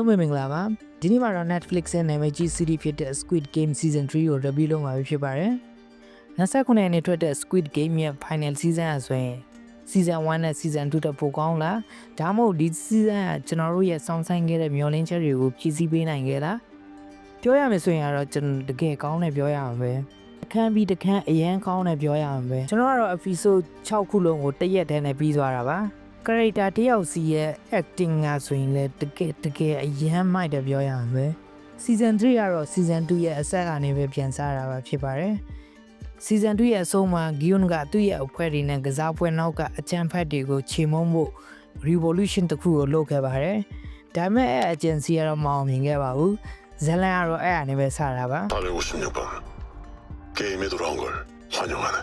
ဟုတ်မင်္ဂလာပါဒီနေ့မှာတော့ Netflix ရဲ့နာမည်ကြီး series ဖြစ်တဲ့ Squid Game Season 3ကို review လုပ်မှာဖြစ်ပါတယ်29ရက်နေ့ထွက်တဲ့ Squid Game ရဲ့ final season အဆိုရင် season 1နဲ့ season 2တက်ပိုကောင်းလားဒါမှမဟုတ်ဒီ season ကကျွန်တော်တို့ရဲ့စောင့်ဆိုင်ခဲ့တဲ့မျောလင်းချက်တွေကိုဖြည့်ဆည်းပေးနိုင်ခဲ့လားပြောရမယ်ဆိုရင်ကတော့ကျွန်တော်တကယ်ကောင်းတယ်ပြောရမှာပဲအခန်းပြီးတစ်ခန်းအရန်ကောင်းတယ်ပြောရမှာပဲကျွန်တော်ကတော့ episode 6ခုလုံးကိုတစ်ရက်တည်းနဲ့ပြီးသွားတာပါ character တယောက်စီရဲ့ acting ကဆိုရင်လည်းတကယ်တကယ်အယမ်းမိုက်တယ်ပြောရမှာပဲ season 3ကတော့ season 2ရဲ့အဆက်ကနေပဲပြန်စားတာပါဖြစ်ပါတယ် season 2ရဲ့အဆုံးမှာ Gion ကသူ့ရဲ့အဖွဲ့တွေနဲ့ကစားပွဲနောက်ကအကြံဖက်တွေကိုချေမှုန်းဖို့ revolution တစ်ခုကိုလုပ်ခဲ့ပါတယ်ဒါပေမဲ့အဲ့ agency ကတော့မအောင်မြင်ခဲ့ပါဘူးဇလန်ကတော့အဲ့အနေပဲစားတာပါ 456번 게임에 돌아온 걸 환영하네.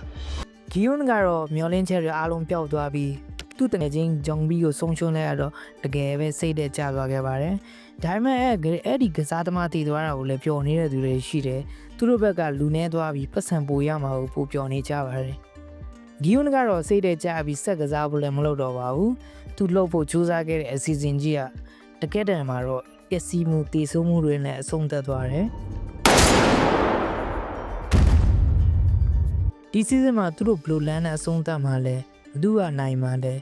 ဂီယွန်ကတော့မျောလင်းချက်တွေအားလုံးပျောက်သွားပြီး သူ့တငယ်ချင်းဂျုံဘီကိုဆုံးရှုံးလိုက်ရတော့တကယ်ပဲစိတ်တဲ့ကျသွားခဲ့ပါတယ်။ဒါပေမဲ့အဲ့အဲ့ဒီကစားသမားတည်သွားတာကိုလည်းပျော်နေတဲ့သူတွေရှိတယ်။သူတို့ဘက်ကလူနေသွားပြီးပတ်စံပိုရမှာကိုပိုပျော်နေကြပါတယ်။ဂီယွန်ကတော့စိတ်တဲ့ကျပြီးဆက်ကစားဖို့လည်းမလုပ်တော့ပါဘူး။သူလှုပ်ဖို့ကြိုးစားခဲ့တဲ့အစီအစဉ်ကြီးကတကယ်တမ်းမှာတော့ပျက်စီးမှုတည်ဆိုးမှုတွေနဲ့အဆုံးသတ်သွားတယ်။ဒီ season မှာသူတို့ဘယ်လိုလမ်းနဲ့အဆုံးသတ်မှာလဲဘယ်သူကနိုင်မှာလဲ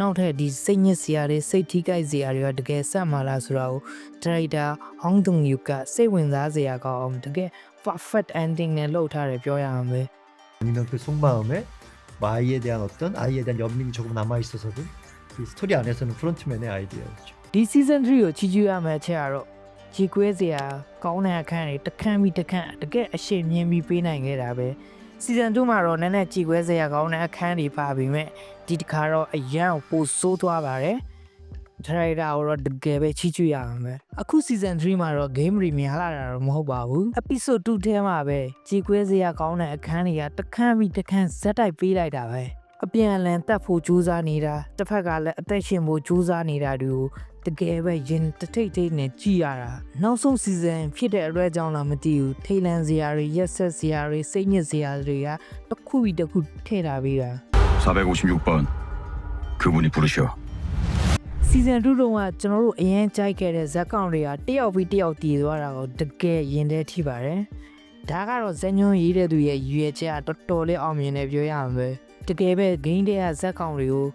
နောက်ထပ်ဒီစိတ်ညစ်စရာတွေစိတ်ထိခိုက်စရာတွေကတကယ်ဆက်မှာလားဆိုတာကိုဒါရိုက်တာဟောင်းတုံယူကစိတ်ဝင်စားစရာကောင်းအောင်တကယ် perfect ending နဲ့လုပ်ထားတယ်ပြောရအောင်ပဲ 아니면 그 속마음에 뭐 아이에 대한 어떤 아이에 대한 연민이 조금 남아 있어서도 이 스토리 안에서는 프론트맨의 아이디어였죠. ဒီ season 3ကိုချီးကျူးရမယ့်အချက်ကတော့ជីကွဲစရာကောင်းတဲ့အခန်းတွေတစ်ခန်းပြီးတစ်ခန်းတကယ်အရှိန်မြင့်ပြီးပေးနိုင်ခဲ့တာပဲ season 2မှာတော့နည်းနည်းជីကွဲစရာကောင်းတဲ့အခန်းတွေပါပြီမဲ့ဒီတစ်ခါတော့အရန်ကိုပိုဆိုးသွားပါတယ်ဒရိုက်တာကိုတော့တကယ်ပဲချီးကျူးရအောင်ပဲအခု season 3မှာတော့ game တွေများလာတာတော့မဟုတ်ပါဘူး episode 2ထဲမှာပဲជីကွဲစရာကောင်းတဲ့အခန်းတွေကတစ်ခန်းပြီးတစ်ခန်းဇက်တိုက်ပေးလိုက်တာပဲအပြန်အလှန်တက်ဖို့ကြိုးစားနေတာတစ်ဖက်ကလည်းအသက်ရှင်ဖို့ကြိုးစားနေတာတွေကို တကယ်ပဲရင်တထိတ်ထိတ်နဲ့ကြည်ရတာနောက်ဆုံး season ဖြစ်တဲ့အတွက်ကြောင့်လားမသိဘူးထိတ်လန့်စရာတွေရက်ဆက်စရာတွေစိတ်ညစ်စရာတွေကတစ်ခုပြီးတစ်ခုထည့်ထားပေးတာ 456번 그분이 부르셔. season 2တုန်းကကျွန်တော်တို့အရင်ကြိုက်ခဲ့တဲ့ဇက်ကောင်တွေကတယောက်ပြီးတယောက်တည်သွားတာကိုတကယ်ရင်ထဲထိပါတယ်ဒါကတော့ဇက်ညွန်ရေးတဲ့သူရဲ့ရွေချက်ကတော်တော်လေးအောင်မြင်တယ်ပြောရမှာပဲတကယ်ပဲဂိမ်းတဲ့ကဇက်ကောင်တွေကို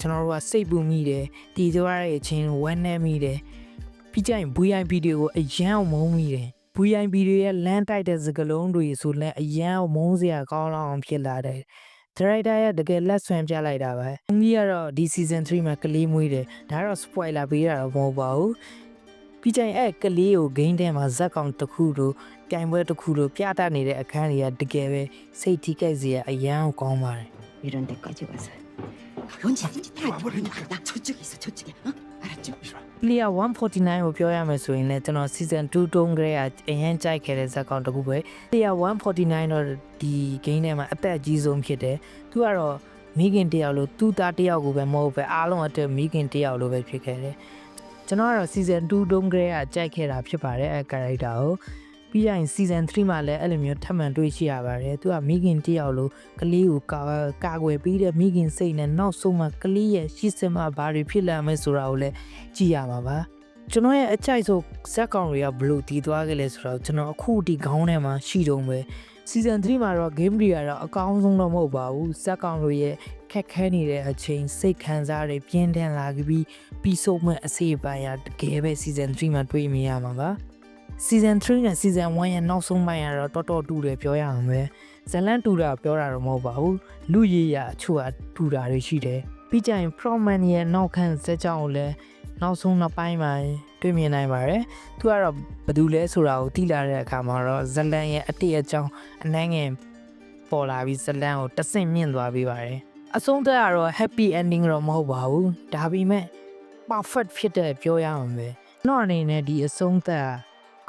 ကျွန်တော်တို့ကစိတ်ပူမိတယ်တည်သွားတဲ့အချင်းဝမ်းနည်းမိတယ်ပြီးကြရင် VIP တွေကိုအယံမုန်းမိတယ် VIP တွေရဲ့လမ်းတိုက်တဲ့စကလုံးတွေဆိုလည်းအယံမုန်းစရာကောင်းလောက်အောင်ဖြစ်လာတယ်ဒရိုက်တာရဲ့တကယ်လက်ဆွဲပြလိုက်တာပဲ။အမီကတော့ဒီ season 3မှာကလေးမွေးတယ်။ဒါတော့ spoiler ပေးတာတော့မဟုတ်ပါဘူး။ပြီးကြရင်အဲ့ကလေးကိုဂိမ်းထဲမှာဇက်ကောင်တစ်ခုလိုပြိုင်ပွဲတစ်ခုလိုပြတတ်နေတဲ့အခန်းတွေကတကယ်ပဲစိတ်ထိခိုက်စရာအယံကောင်းပါတယ်။ဒီရန်တက်ကြပါစား။ 뭔지 아닌지 다 모르니까 나 저쪽에 있어 저쪽에 어? 알았죠? ။လီယာ149ကိုပြောရမယ်ဆိုရင်လည်းကျွန်တော် season 2တုန်းကလေးကအရင်ကြိုက်ခဲ့တဲ့ဇက်ကောင်တစ်ခုပဲ။လီယာ149တော့ဒီ game ထဲမှာအသက်အကြီးဆုံးဖြစ်တယ်။သူကတော့မိခင်တယောက်လို့သူ့သားတယောက်ကိုပဲမဟုတ်ပဲအားလုံးအတွက်မိခင်တယောက်လို့ပဲဖြစ်ခဲ့တယ်။ကျွန်တော်ကတော့ season 2တုန်းကလေးကကြိုက်ခဲ့တာဖြစ်ပါတယ်အဲ character ကို ပြီးရင် season 3မှာလည်းအဲ့လိုမျိုးထပ်မံတွေ့ရှိရပါတယ်သူကမိခင်တယောက်လို့ကလေးကိုကာကာကွယ်ပြီးတဲ့မိခင်စိတ်နဲ့နောက်ဆုံးမှကလေးရဲ့ရှိစမှာဘာတွေဖြစ်လာမယ်ဆိုတာကိုလည်းကြည့်ရမှာပါကျွန်တော်ရဲ့အကြိုက်ဆုံးဇက်ကောင်တွေကဘလို့တည်သွားခဲ့လဲဆိုတော့ကျွန်တော်အခုဒီခေါင်းထဲမှာရှိတုံးပဲ season 3မှာတော့ game တွေကတော့အကောင်းဆုံးတော့မဟုတ်ပါဘူးဇက်ကောင်တွေရဲ့ခက်ခဲနေတဲ့အချိန်စိတ်ခံစားတွေပြင်းထန်လာပြီးပြီးဆုံးမဲ့အစီအပိုင်းရတကယ်ပဲ season 3မှာတွေ့မြင်ရမှာပါ season 3နဲ့ season 1ရဲ့နောက်ဆုံးပိုင်းကတော့တော်တော်တူတယ်ပြောရအောင်ပဲဇလန်တူတာပြောတာတော့မဟုတ်ပါဘူးလူရည်ရအချို့ကတူတာတွေရှိတယ်ပြီးကြရင် Proman ရဲ့နောက်ခံဇက်ကြောင့်လည်းနောက်ဆုံးနောက်ပိုင်းမှာတွေ့မြင်နိုင်ပါတယ်သူကတော့ဘယ်သူလဲဆိုတာကိုသိလာတဲ့အခါမှာတော့ဇလန်ရဲ့အတိတ်အကြောင်းအနှမ်းငယ်ပေါ်လာပြီးဇလန်ကိုတဆင့်မြင့်သွားပေးပါတယ်အဆုံးသတ်ကတော့ happy ending တော့မဟုတ်ပါဘူးဒါပေမဲ့ perfect ဖြစ်တဲ့ပြောရအောင်ပဲကျွန်တော်အနေနဲ့ဒီအဆုံးသတ်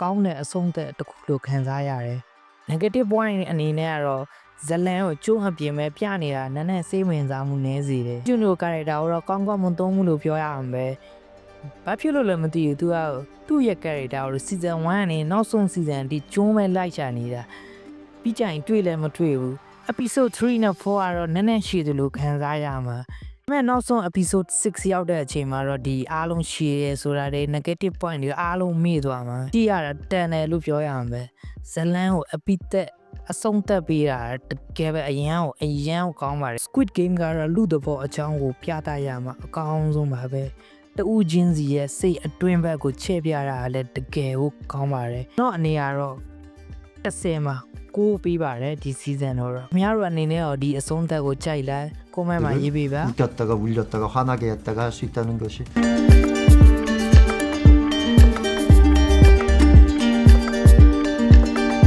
ကကောင်းတဲ့အဆုံးသက်တစ်ခုလို့ခံစားရတယ်။ negative point အနေနဲ့ကတော့ဇလန်ကိုကျုံးအပြင်ပဲပြနေတာနည်းနည်းစိတ်ဝင်စားမှုနည်းစေတယ်။ကျွနိုကာရက်တာကိုတော့ကောင်းကောင်းမသုံးဘူးလို့ပြောရအောင်ပဲ။ဘာဖြစ်လို့လဲမသိဘူး။ तू ကသူ့ရဲ့ character ကို season 1ကနေနောက်ဆုံး season အထိကျုံးပဲလိုက်ချနေတာ။ပြီးကြရင်တွေ့လည်းမတွေ့ဘူး။ episode 3နဲ့4ကတော့နည်းနည်းရှိတယ်လို့ခံစားရမှာ မဲ့နောက်ဆုံး episode 6ရောက်တဲ့အချိန်မှာတော့ဒီအားလုံးရှည်ရယ်ဆိုတာတွေ negative point တွေအားလုံးမေ့သွားမှာကြည့်ရတာတန်တယ်လို့ပြောရမှာပဲဇလန်းကို epithet အဆုံးသက်ပေးတာတကယ်ပဲအရန်ကိုအရန်ကိုကောင်းပါတယ် Squid Game ကတော့လူတဘောအချောင်းကိုပြသရမှာအကောင်းဆုံးပါပဲတူးချင်းစီရဲ့စိတ်အတွင်းဘက်ကိုချဲ့ပြတာလည်းတကယ်ကိုကောင်းပါတယ်။တော့အနေကတော့10မှာ ကိုးပေးပါတယ်ဒီ season တော့အများတို့အနေနဲ့တော့ဒီအဆုံးသက်ကိုကြိုက်လိုက် comment မှာရေးပေးပါ 웃겼다가 울렸다가 화나게 했다가 할 수 있다는 것이